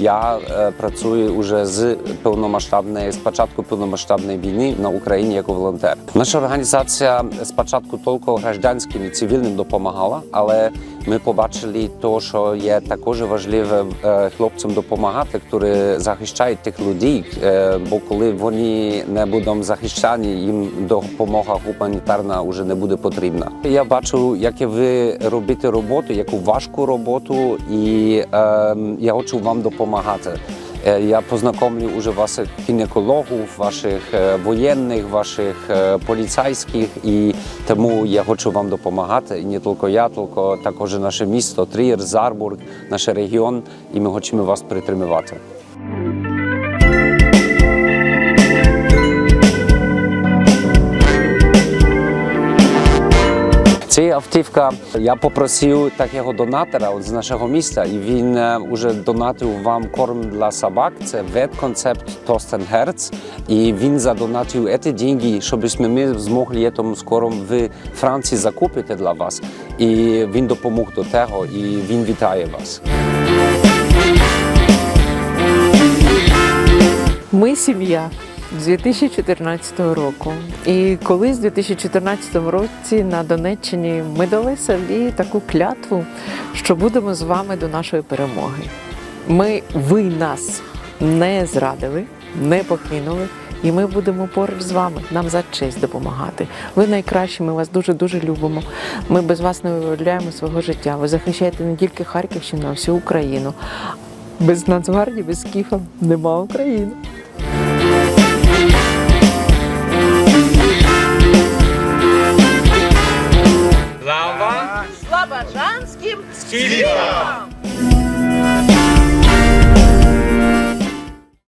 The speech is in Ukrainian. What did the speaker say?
я е, працюю уже з повномасштабної, з початку повномасштабної війни на Україні як волонтер. Наша організація спочатку тільки гражданським і цивільним допомагала, але ми побачили то, що є також важливе е, хлопцям допомагати, які захищають тих людей. е, Бо коли вони не будуть захищені, їм допомога гуманітарна вже не буде потрібна. Я бачу, як ви робите роботу, яку важку роботу, і е, я хочу вам допомагати. Е, Я познайомлю уже ваших гінекологів, ваших е, воєнних, ваших е, поліцейських, і тому я хочу вам допомагати. І не тільки я, тільки також наше місто, Трієр, Зарбург, наш регіон, і ми хочемо вас підтримувати. Ця автівка я попросив такого донатора от з нашого міста, і він е, уже донатив вам корм для собак. Це ветконцепт Тостен Герц. І він задонатив ці деньги, щоб ми змогли тому скоро в Франції закупити для вас. І він допомог до того, і він вітає вас. Ми сім'я 2014 року. І колись в 2014 році на Донеччині ми дали собі таку клятву, що будемо з вами до нашої перемоги. Ми, ви нас не зрадили, не покинули. І ми будемо поруч з вами. Нам за честь допомагати. Ви найкращі, ми вас дуже дуже любимо. Ми без вас не виявляємо свого життя. Ви захищаєте не тільки Харківщину, а всю Україну. Без Нацгвардії, без Скіфа нема України. Слава Жанським!